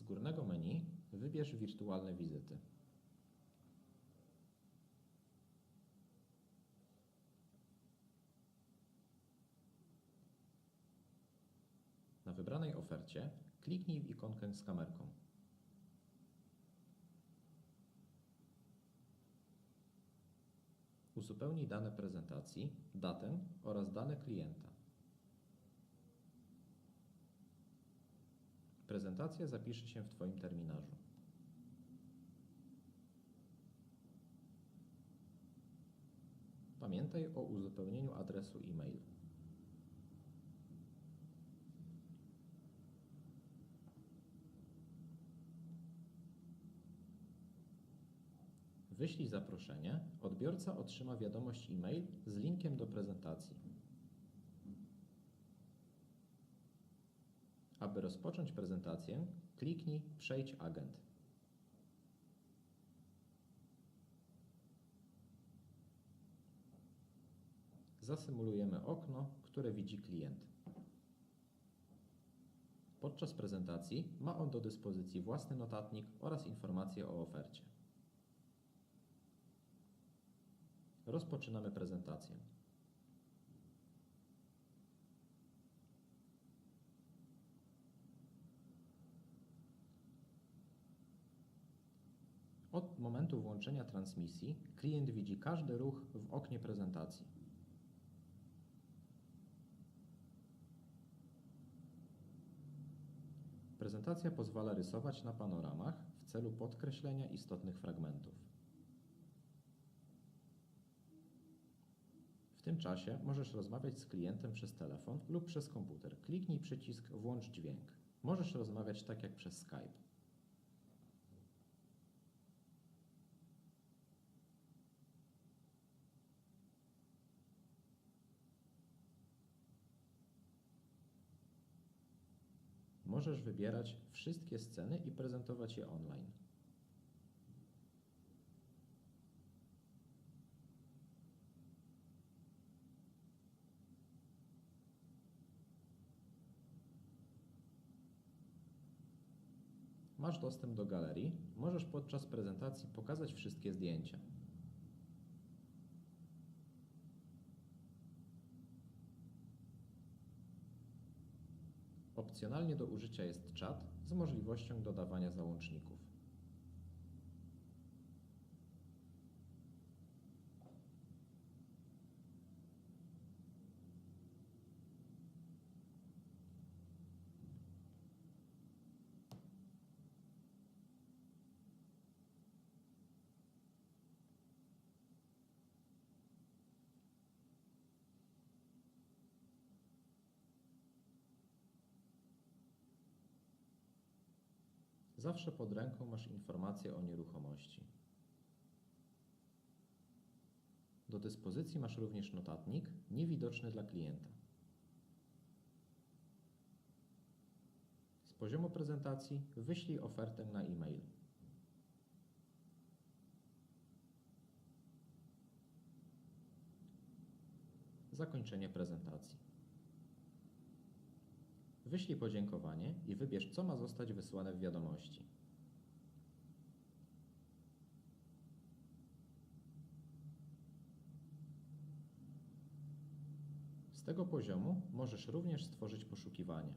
Z górnego menu wybierz Wirtualne wizyty. Na wybranej ofercie kliknij w ikonkę z kamerką. Uzupełnij dane prezentacji, datę oraz dane klienta. Prezentacja zapisze się w Twoim terminarzu. Pamiętaj o uzupełnieniu adresu e-mail. Wyślij zaproszenie, odbiorca otrzyma wiadomość e-mail z linkiem do prezentacji. Aby rozpocząć prezentację, kliknij Przejdź agent. Zasymulujemy okno, które widzi klient. Podczas prezentacji ma on do dyspozycji własny notatnik oraz informacje o ofercie. Rozpoczynamy prezentację. Od momentu włączenia transmisji klient widzi każdy ruch w oknie prezentacji. Prezentacja pozwala rysować na panoramach w celu podkreślenia istotnych fragmentów. W tym czasie możesz rozmawiać z klientem przez telefon lub przez komputer. Kliknij przycisk Włącz dźwięk. Możesz rozmawiać tak jak przez Skype. Możesz wybierać wszystkie sceny i prezentować je online. Masz dostęp do galerii, możesz podczas prezentacji pokazać wszystkie zdjęcia. Opcjonalnie do użycia jest czat z możliwością dodawania załączników. Zawsze pod ręką masz informacje o nieruchomości. Do dyspozycji masz również notatnik, niewidoczny dla klienta. Z poziomu prezentacji wyślij ofertę na e-mail. Zakończenie prezentacji. Wyślij podziękowanie i wybierz, co ma zostać wysłane w wiadomości. Z tego poziomu możesz również stworzyć poszukiwanie.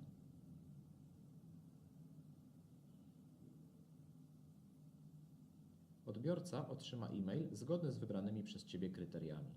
Odbiorca otrzyma e-mail zgodny z wybranymi przez Ciebie kryteriami.